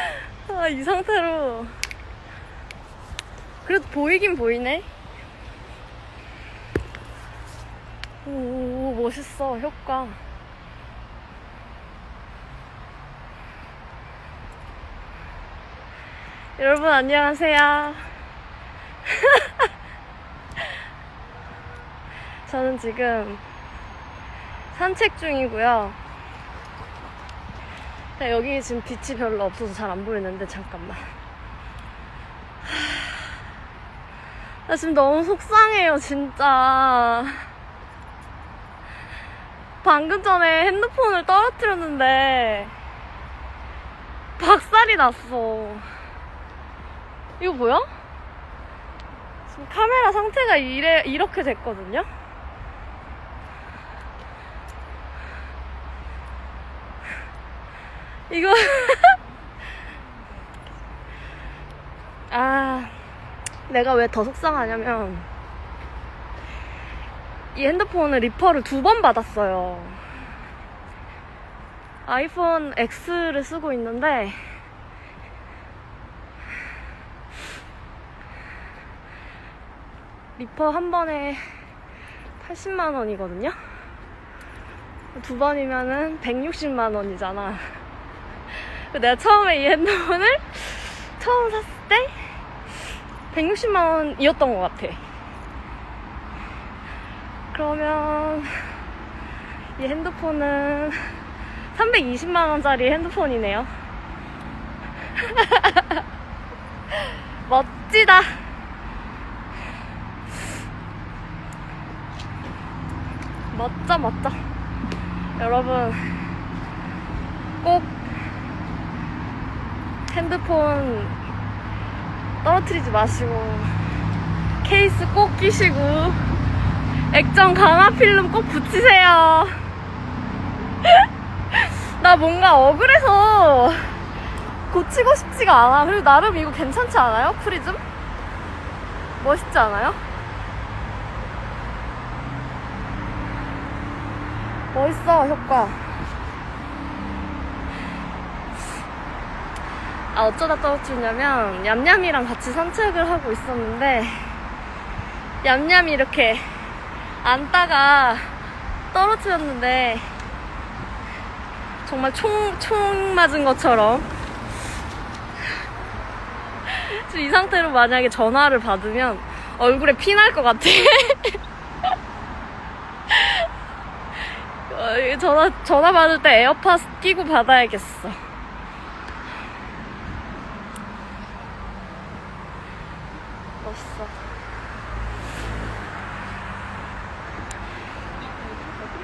아, 이 상태로. 그래도 보이긴 보이네. 오, 멋있어, 효과. 여러분, 안녕하세요. 저는 지금 산책 중이고요. 여기 지금 빛이 별로 없어서 잘 안 보이는데 잠깐만. 나 지금 너무 속상해요, 진짜. 방금 전에 핸드폰을 떨어뜨렸는데 박살이 났어. 이거 뭐야? 지금 카메라 상태가 이래, 이렇게 됐거든요? 이거. 아 내가 왜 더 속상하냐면 이 핸드폰을 리퍼를 두 번 받았어요. 아이폰 X를 쓰고 있는데 리퍼 한 번에 80만 원이거든요. 두 번이면은 160만 원이잖아 내가 처음에 이 핸드폰을 처음 샀을 때 160만 원이었던 것 같아. 그러면 이 핸드폰은 320만 원짜리 핸드폰이네요. 멋지다. 멋져, 멋져. 여러분, 꼭 핸드폰 떨어뜨리지 마시고 케이스 꼭 끼시고 액정 강화 필름 꼭 붙이세요. 나 뭔가 억울해서 고치고 싶지가 않아. 그리고 나름 이거 괜찮지 않아요? 프리즘? 멋있지 않아요? 멋있어, 효과. 아, 어쩌다 떨어뜨리냐면, 얌얌이랑 같이 산책을 하고 있었는데, 얌얌이 이렇게 앉다가 떨어뜨렸는데, 정말 총, 총 맞은 것처럼. 지금 이 상태로 만약에 전화를 받으면 얼굴에 피 날 것 같아. 어, 전화, 전화 받을 때 에어팟 끼고 받아야겠어. 멋있어.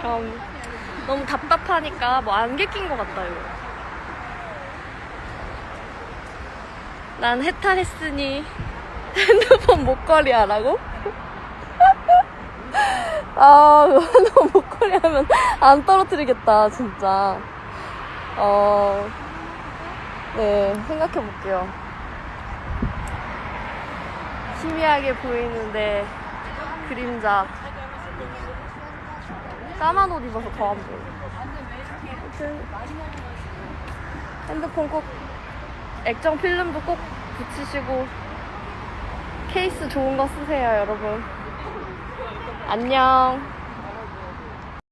그럼 너무 답답하니까 뭐 안개 낀 것 같다, 이거. 난 해탈했으니 핸드폰 목걸이 하라고? 아, 너무 목걸이 하면 안 떨어뜨리겠다, 진짜. 어, 네, 생각해 볼게요. 희미하게 보이는데 그림자 까만 옷 입어서 더 안 보여. 아무튼 핸드폰 꼭 액정 필름도 꼭 붙이시고 케이스 좋은 거 쓰세요, 여러분. 안녕.